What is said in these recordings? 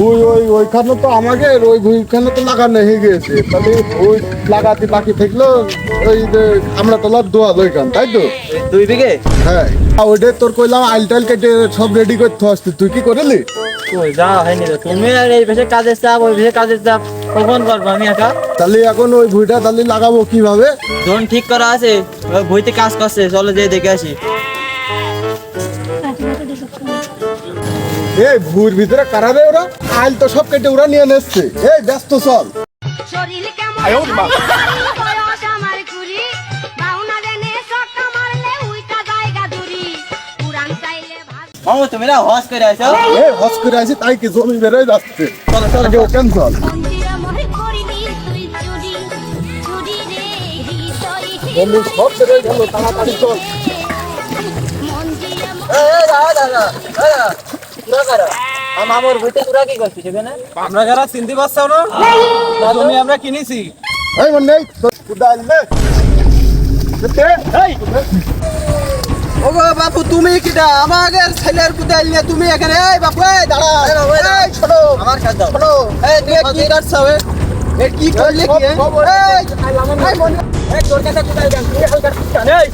ভুই ওই ওইখানে তো আমাকে ওই ভুইখানে তো লাগানো হয়ে গেছে। তাহলে ওই লাগাতে বাকি থাকল ওই যে আমরা তোলার দোয়া ওইখান তাই তো? দুই বিঘে হ্যাঁ। ওইটাই তোর কইলাম আইল টাইল কেটে সব রেডি করতে আসতে। তুই কি করলি? তুমি আর এই কাজের চাপ ওই কাজের চাপ কখন করব আমি একা? তাহলে এখন ওই ভুইটা তাহলে লাগাবো কীভাবে? জোন ঠিক করা আছে ওই বইতে কাজ করছে চলো যে দেখে আসি। এই ভুইর ভিতরে কারাবে ওরা? আইল তো সব কেটে ওরা নিয়ে নেসছে এই ব্যস্ত চল। শরীর কেমন? মামু তুমি না হস করে আছো এ হস করে আছে তাই কি জমি বেরোয় যাচ্ছে? চলো চলো রে সব বেরোয় গেল তাড়াতাড়ি চল। মন্দিরা দাদা দাদা দাদা পুরা করো আমার যারা চিনতে না জমি আমরা কিনেছি মনে বাপু তুমি কিটা আমাদের ছেলের কুদাইল নিয়ে তুমি এখানে এই বাপু এই দাঁড়া এই ছোট আমার সাথে দাও ছোট এই তুই কি করছ করলি কি এ? সব- সব- এই এই তোর কাছে কুদাইল দেন তুই হালকা এই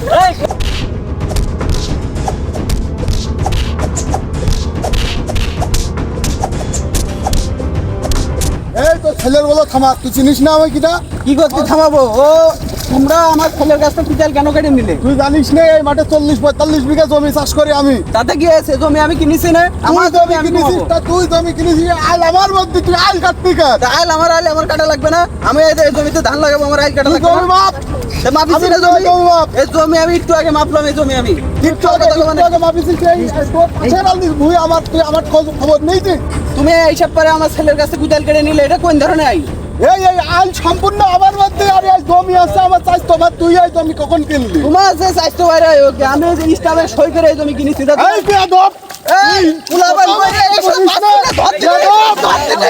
the ছেলের বলো থামা তুই চিনিস না আমি কিটা? কি করতে থামাবো? ও তোমরা আমার ছেলের কাছে কুদাইল কেন কেটে নিলে? তুই জানিস না এই মাঠে চল্লিশ পঁয়তাল্লিশ বিঘা জমি চাষ করি আমি। তাতে কি আছে জমি আমি কিনেছি না? আমার জমি কিনেছিস? তা তুই জমি কিনেছিস? আইল আমার মধ্যে তুই আইল কাটবি কাট আইল আমার আইল আমার কাটা লাগবে না। আমি এই জমিতে ধান লাগাবো আমার আইল কাটা লাগবে জমি না মাপ মাপিছি না জমি? জমি এই জমি আমি একটু আগে মাপলাম এই জমি আমি। একটু আগে একটু আগে মাপিছিস এই তোর পাশের আলদিস ভুই আমার তুই আমার খোঁজ খবর নেই তুই? তুমি এইসব পারে আমার ছেলের কাছে কুদাল কেটে নিলে এটা কোন ধরনের আইল এই এই আইল সম্পূর্ণ আমার মধ্যে আরে আজ জমি আছে আমার চাষ তোমার তুই এই জমি কখন কিনলি? তোমার যে স্বাস্থ্য বাইরে হোক আমি যে ইস্টামে সই করে এই জমি কিনেছি এই বেয়াদব! এই কুলাবান করে এইসব বলিস না। বাচ্চাকে ধরতে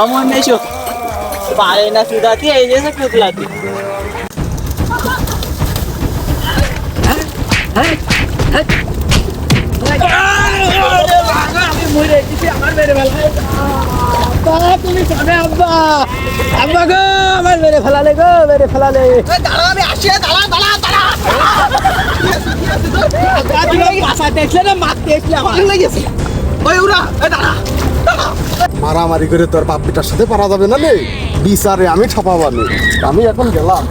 আমি এসো পারে না চুদাতি এই যে সে কুদলাতি আব্বা গো আমার মেরে ফেলালে গো মেরে ফেলালে দাঁড়া আমি আসি দাঁড়া দাঁড়া দাঁড়া। পাশা দেখলে না মারতে এসলে আমার লেগেছে ওই উড়া এই দাঁড়া। মারামারি করে তোর বাপিটার সাথে পারা যাবে না বিচারে আমি ছাপাবানি আমি। এখন গেলাম।